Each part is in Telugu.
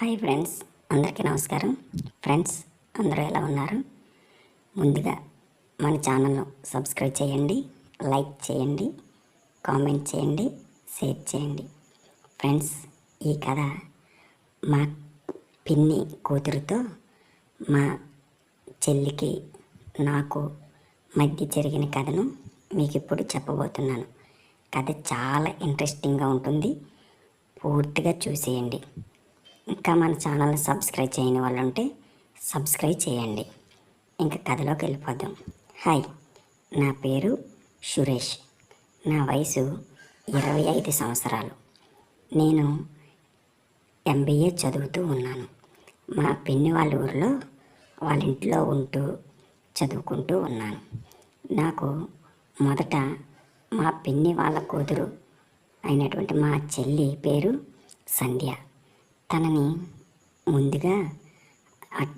హాయ్ ఫ్రెండ్స్ అందరికీ నమస్కారం. ఫ్రెండ్స్ అందరూ ఎలా ఉన్నారు? ముందుగా మన ఛానల్ను సబ్స్క్రైబ్ చేయండి లైక్ చేయండి కామెంట్ చేయండి షేర్ చేయండి. ఫ్రెండ్స్ ఈ కథ మా పిన్ని కూతురుతో మా చెల్లికి నాకు మధ్య జరిగిన కథను మీకు ఇప్పుడు చెప్పబోతున్నాను. కథ చాలా ఇంట్రెస్టింగ్గా ఉంటుంది. పూర్తిగా చూసేయండి. ఇంకా మన ఛానల్ సబ్స్క్రైబ్ చేయని వాళ్ళు ఉంటే సబ్స్క్రైబ్ చేయండి. ఇంకా కథలోకి వెళ్ళిపోదాం. హాయ్ నా పేరు సురేష్. నా వయసు ఇరవై ఐదు సంవత్సరాలు. నేను ఎంబీఏ చదువుతూ ఉన్నాను. మా పిన్ని వాళ్ళ ఊరిలో వాళ్ళ ఇంట్లో ఉంటూ చదువుకుంటూ ఉన్నాను. నాకు మొదట మా పిన్ని వాళ్ళ కూతురు అయినటువంటి మా చెల్లి పేరు సంధ్య. తనని ముందుగా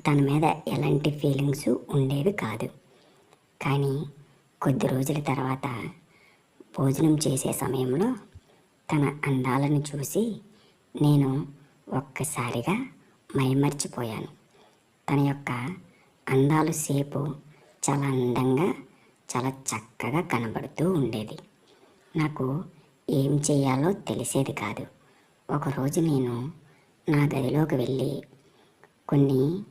తన మీద ఎలాంటి ఫీలింగ్స్ ఉండేవి కాదు. కానీ కొద్ది రోజుల తర్వాత భోజనం చేసే సమయంలో తన అందాలను చూసి నేను ఒక్కసారిగా మైమర్చిపోయాను. తన యొక్క అందాలు సేపు చాలా అందంగా చాలా చక్కగా కనబడుతూ ఉండేది. నాకు ఏం చేయాలో తెలిసేది కాదు. ఒకరోజు నేను నా గదిలోకి వెళ్ళి కొన్ని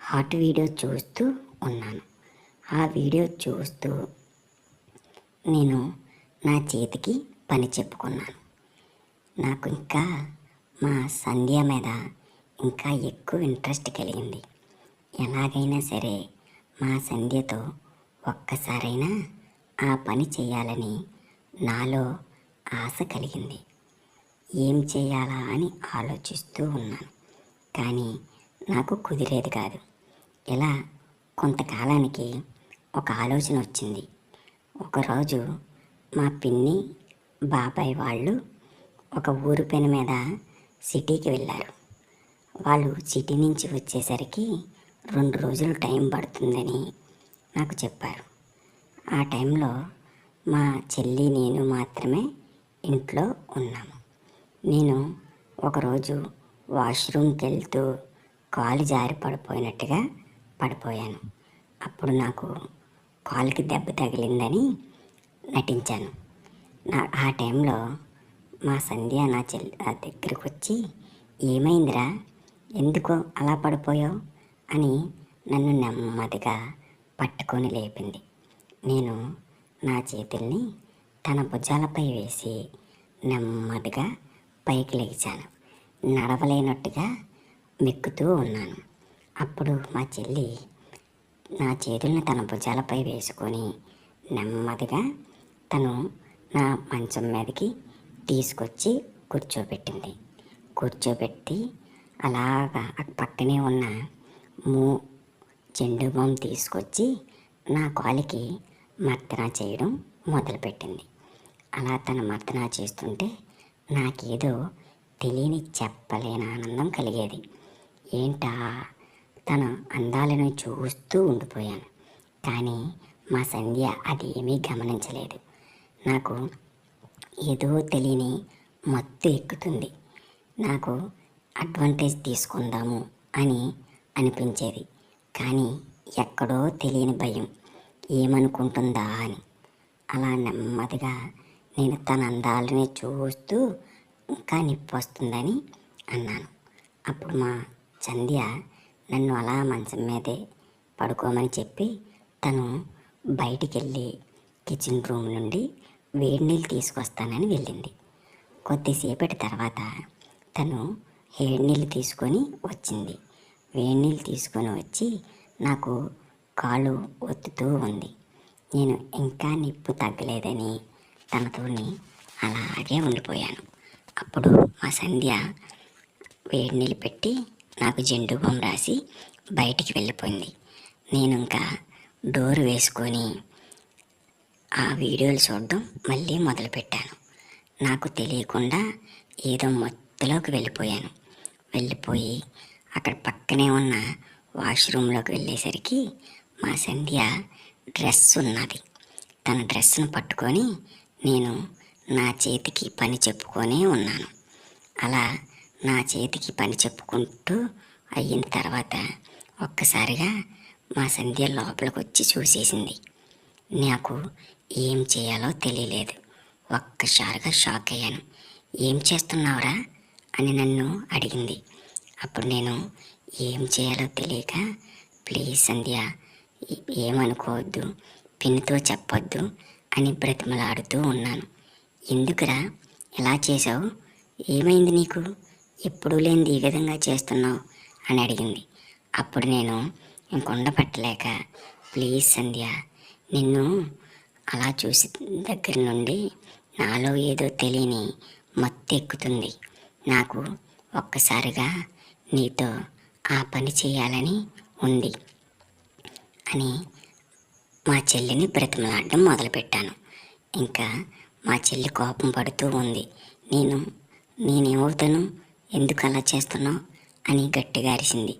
హాట్ వీడియో చూస్తూ ఉన్నాను. ఆ వీడియో చూస్తూ నేను నా చేతికి పని చెప్పుకున్నాను. నాకు ఇంకా మా సంధ్య మీద ఇంకా ఎక్కువ ఇంట్రెస్ట్ కలిగింది. ఎలాగైనా సరే మా సంధ్యతో ఒక్కసారైనా ఆ పని చేయాలని నాలో ఆశ కలిగింది. ఏం చేయాలా అని ఆలోచిస్తూ ఉన్నాను. కానీ నాకు కుదిరేది కాదు. ఇలా కొంతకాలానికి ఒక ఆలోచన వచ్చింది. ఒకరోజు మా పిన్ని బాబాయ్ వాళ్ళు ఒక ఊరు పెను మీద సిటీకి వెళ్ళారు. వాళ్ళు సిటీ నుంచి వచ్చేసరికి రెండు రోజులు టైం పడుతుందని నాకు చెప్పారు. ఆ టైంలో మా చెల్లి నేను మాత్రమే ఇంట్లో ఉన్నాము. నేను ఒకరోజు వాష్రూమ్కి వెళ్తూ కాలు జారి పడిపోయినట్టుగా పడిపోయాను. అప్పుడు నాకు కాలుకి దెబ్బ తగిలిందని నటించాను. నా ఆ టైంలో మా సంధ్య నా చెల్లి నా దగ్గరికి వచ్చి ఏమైందిరా? ఎందుకో అలా పడిపోయావు? అని నన్ను నెమ్మదిగా పట్టుకొని లేపింది. నేను నా చేతుల్ని తన భుజాలపై వేసి నెమ్మదిగా పైకి లేచాను. నడవలేనట్టుగా మెక్కుతూ ఉన్నాను. అప్పుడు మా చెల్లి నా చేతులను తన భుజాలపై వేసుకొని నెమ్మదిగా తను నా మంచం మీదకి తీసుకొచ్చి కూర్చోబెట్టింది. కూర్చోబెట్టి అలాగా అటు పక్కనే ఉన్న మూ చెండు బొమ్మ తీసుకొచ్చి నా కాలికి మర్దనా చేయడం మొదలుపెట్టింది. అలా తను మర్దనా చేస్తుంటే నాకేదో తెలియని చెప్పలేని ఆనందం కలిగేది. ఏంటా? తన అందాలను చూస్తూ ఉండిపోయాను. కానీ మా సంధ్య అది ఏమీ గమనించలేదు. నాకు ఏదో తెలియని మత్తు ఎక్కుతుంది. నాకు అడ్వాంటేజ్ తీసుకుందాము అని అనిపించేది. కానీ ఎక్కడో తెలియని భయం. ఏమనుకుంటుందా అని. అలా నెమ్మదిగా నేను తన అందాలని చూస్తూ ఇంకా నిప్పు వస్తుందని అన్నాను. అప్పుడు మా చంద్య నన్ను అలా మంచం మీదే పడుకోమని చెప్పి తను బయటికి వెళ్ళి కిచెన్ రూమ్ నుండి వేడి నీళ్ళు తీసుకొస్తానని వెళ్ళింది. కొద్దిసేపటి తర్వాత తను వేడి నీళ్ళు తీసుకొని వచ్చింది. వేడి నీళ్ళు తీసుకొని వచ్చి నాకు కాలు ఒత్తుతూ ఉంది. నేను ఇంకా నిప్పు తగ్గలేదని తనతోని అలాగే ఉండిపోయాను. అప్పుడు మా సంధ్య వేడి నీళ్ళు పెట్టి నాకు జెండు బొమ్మ రాసి బయటికి వెళ్ళిపోయింది. నేను ఇంకా డోర్ వేసుకొని ఆ వీడియోలు చూడడం మళ్ళీ మొదలుపెట్టాను. నాకు తెలియకుండా ఏదో మొత్తలోకి వెళ్ళిపోయాను. వెళ్ళిపోయి అక్కడ పక్కనే ఉన్న వాష్రూమ్లోకి వెళ్ళేసరికి మా సంధ్య డ్రెస్ ఉన్నది. తన డ్రెస్సును పట్టుకొని నేను నా చేతికి పని చెప్పుకొనే ఉన్నాను. అలా నా చేతికి పని చెప్పుకుంటూ అయిన తర్వాత ఒక్కసారిగా మా సంధ్య లోపలికి వచ్చి చూసేసింది. నాకు ఏం చేయాలో తెలియలేదు. ఒక్కసారిగా షాక్ అయ్యాను ఏం చేస్తున్నావురా? అని నన్ను అడిగింది. అప్పుడు నేను ఏం చేయాలో తెలియక ప్లీజ్ సంధ్య ఏమనుకోవద్దు. పిన్నితో చెప్పొద్దు. అని బ్రతిమలాడుతూ ఉన్నాను. ఎందుకురా? ఇలా చేసావు ఏమైంది నీకు? ఎప్పుడూ లేనిది ఈ విధంగా చేస్తున్నావు అని అడిగింది. అప్పుడు నేను ఇంకొండ పట్టలేక ప్లీజ్ సంధ్య నిన్ను అలా చూసి దగ్గర నుండి నాలో ఏదో తెలియని మత్తు ఎక్కుతుంది. నాకు ఒక్కసారిగా నీతో ఆ పని చేయాలని ఉంది అని మా చెల్లిని బ్రతిమలాడడం మొదలుపెట్టాను. ఇంకా మా చెల్లి కోపం పడుతూ ఉంది. నేను నేనేమవుతాను ఎందుకు అలా చేస్తున్నావు అని గట్టిగా అరిసింది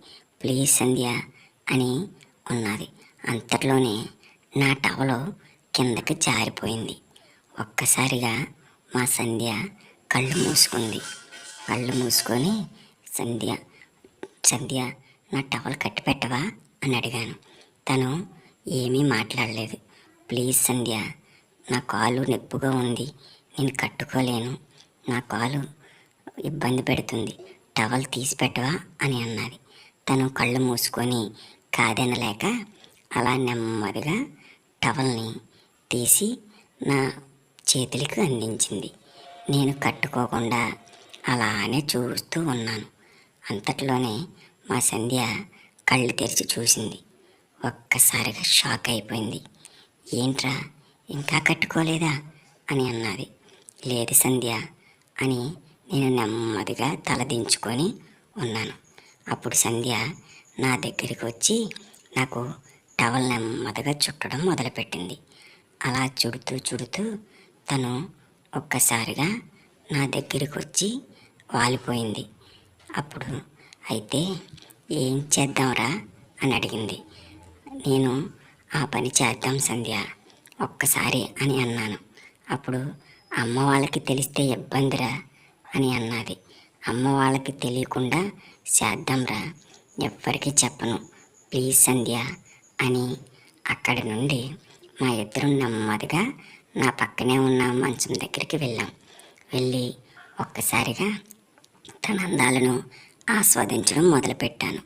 ప్లీజ్ సంధ్య అని ఉన్నది. అంతట్లోనే నా టవలో కిందకి జారిపోయింది. ఒక్కసారిగా మా సంధ్య కళ్ళు మూసుకుంది. కళ్ళు మూసుకొని సంధ్య సంధ్య నా టవల్ కట్టి పెట్టవా అని అడిగాను. తను ఏమీ మాట్లాడలేదు. ప్లీజ్ సంధ్య నా కాలు నొప్పుగా ఉంది. నేను కట్టుకోలేను. నా కాలు ఇబ్బంది పెడుతుంది. టవల్ తీసి పెట్టవా అని అన్నది. తను కళ్ళు మూసుకొని కాదనలేక అలా నెమ్మదిగా టవల్ని తీసి నా చేతులకు అందించింది. నేను కట్టుకోకుండా అలానే చూస్తూ ఉన్నాను. అంతట్లోనే మా సంధ్య కళ్ళు తెరిచి చూసింది. ఒక్కసారిగా షాక్ అయిపోయింది. ఏంట్రా ఇంకా కట్టుకోలేదా? అని అన్నది. లేదు సంధ్య అని నేను నెమ్మదిగా తలదించుకొని ఉన్నాను. అప్పుడు సంధ్య నా దగ్గరికి వచ్చి నాకు టవల్ నెమ్మదిగా చుట్టడం మొదలుపెట్టింది. అలా చుడుతూ చుడుతూ తను ఒక్కసారిగా నా దగ్గరికి వచ్చి వాలిపోయింది. అప్పుడు అయితే ఏం చేద్దాంరా? అని అడిగింది. నేను ఆ పని చేద్దాం సంధ్య ఒక్కసారి అని అన్నాను. అప్పుడు అమ్మ వాళ్ళకి తెలిస్తే ఇబ్బందిరా అని అన్నది. అమ్మ వాళ్ళకి తెలియకుండా చేద్దాంరా ఎవ్వరికీ చెప్పను. ప్లీజ్ సంధ్య అని అక్కడి నుండి మా ఇద్దరం నెమ్మదిగా నా పక్కనే ఉన్న మంచం దగ్గరికి వెళ్ళాం. వెళ్ళి ఒక్కసారిగా తన అందాలను ఆస్వాదించడం మొదలుపెట్టాను.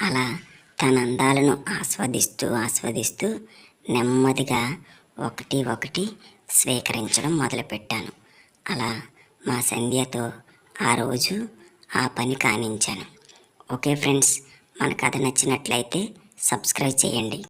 అలా తన అందాలను ఆస్వాదిస్తూ ఆస్వాదిస్తూ నెమ్మదిగా ఒకటి ఒకటి స్వీకరించడం మొదలుపెట్టాను. అలా మా సంధ్యతో ఆ రోజు ఆ పని కానించాను. ఓకే ఫ్రెండ్స్ మన కథ నచ్చినట్లయితే సబ్స్క్రైబ్ చేయండి.